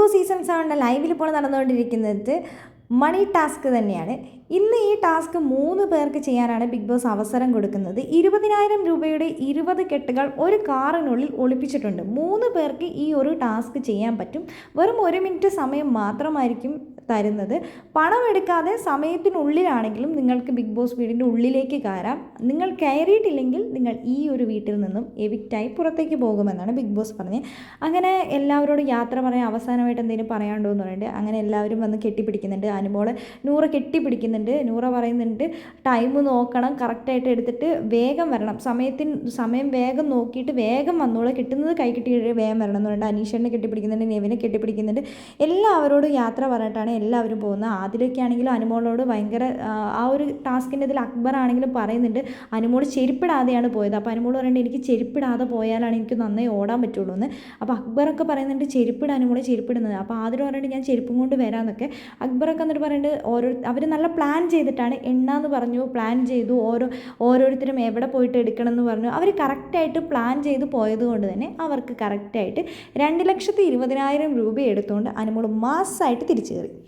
Boss season സെവന്റെ ലൈവിൽ ഇപ്പോൾ നടന്നുകൊണ്ടിരിക്കുന്നത്. മണി ടാസ്ക് തന്നെയാണ്. ഇന്ന് ഈ ടാസ്ക് മൂന്ന് പേർക്ക് ചെയ്യാനാണ് ബിഗ് ബോസ് അവസരം കൊടുക്കുന്നത്. ഇരുപതിനായിരം രൂപയുടെ ഇരുപത് കെട്ടുകൾ ഒരു കാറിനുള്ളിൽ ഒളിപ്പിച്ചിട്ടുണ്ട്. മൂന്ന് പേർക്ക് ഈ ഒരു ടാസ്ക് ചെയ്യാൻ പറ്റും. വെറും ഒരു മിനിറ്റ് സമയം മാത്രമായിരിക്കും തരുന്നത്. പണം എടുക്കാതെ സമയത്തിനുള്ളിലാണെങ്കിലും നിങ്ങൾക്ക് ബിഗ് ബോസ് വീടിന്റെ ഉള്ളിലേക്ക് കയറാം. നിങ്ങൾ കയറിയിട്ടില്ലെങ്കിൽ നിങ്ങൾ ഈ ഒരു വീട്ടിൽ നിന്നും എവിക്റ്റായി പുറത്തേക്ക് പോകുമെന്നാണ് ബിഗ് ബോസ് പറഞ്ഞത്. അങ്ങനെ എല്ലാവരോടും യാത്ര പറയാൻ അവസാനമായിട്ട് എന്തെങ്കിലും പറയാണ്ടോ എന്ന് പറയുന്നുണ്ട് അങ്ങനെ എല്ലാവരും വന്ന് കെട്ടിപ്പിടിക്കുന്നുണ്ട്. അനുമോൾ നൂറ കെട്ടിപ്പിടിക്കുന്നുണ്ട്. നൂറ പറയുന്നുണ്ട് ടൈം നോക്കണം കറക്റ്റായിട്ട് എടുത്തിട്ട് വേഗം വരണം. സമയത്തിന് സമയം വേഗം നോക്കിയിട്ട് വേഗം വന്നോളൂ. കിട്ടുന്നത് കൈ കിട്ടി വേഗം വരണം എന്ന് പറഞ്ഞിട്ട് അനീഷനെ കെട്ടിപ്പിടിക്കുന്നുണ്ട് നെവിനെ കെട്ടിപ്പിടിക്കുന്നുണ്ട്. എല്ലാവരോടും യാത്ര പറഞ്ഞിട്ടാണ് എല്ലാവരും പോകുന്നത്. ആദ്യമൊക്കെ ആണെങ്കിലും അനുമോളോട് ഭയങ്കര ആ, ഒരു ടാസ്കിന്റെ ഇതിൽ അക്ബർ ആണെങ്കിലും പറയുന്നുണ്ട് അനുമോൾ ചെരുപ്പിടാതെയാണ് പോയത്. അപ്പോൾ അനുമോൾ പറയുന്നത് എനിക്ക് ചെരുപ്പിടാതെ പോയാലാണ് എനിക്ക് നന്നായി ഓടാൻ പറ്റുള്ളൂ എന്ന്. അപ്പോൾ അക്ബറൊക്കെ പറയുന്നുണ്ട് ചെരുപ്പിട അനുമോൾ ചെരുപ്പിടുന്നത്. അപ്പോൾ ആദ്യം പറഞ്ഞിട്ട് ഞാൻ ചെരുപ്പും കൊണ്ട് വരാമെന്നൊക്കെ അക്ബറൊക്കെ എന്നിട്ട് പറയുന്നുണ്ട് ഓരോ അവർ നല്ല പ്ലാൻ ചെയ്തിട്ടാണ് എണ്ണ എന്ന് പറഞ്ഞു പ്ലാൻ ചെയ്തു ഓരോ ഓരോരുത്തരും എവിടെ പോയിട്ട് എടുക്കണം എന്ന് പറഞ്ഞു. അവർ കറക്റ്റായിട്ട് പ്ലാൻ ചെയ്ത് പോയത് കൊണ്ട് തന്നെ അവർക്ക് കറക്റ്റായിട്ട് രണ്ട് ലക്ഷത്തി ഇരുപതിനായിരം രൂപ എടുത്തുകൊണ്ട് അനുമോൾ മാസമായിട്ട് തിരിച്ചു കയറി.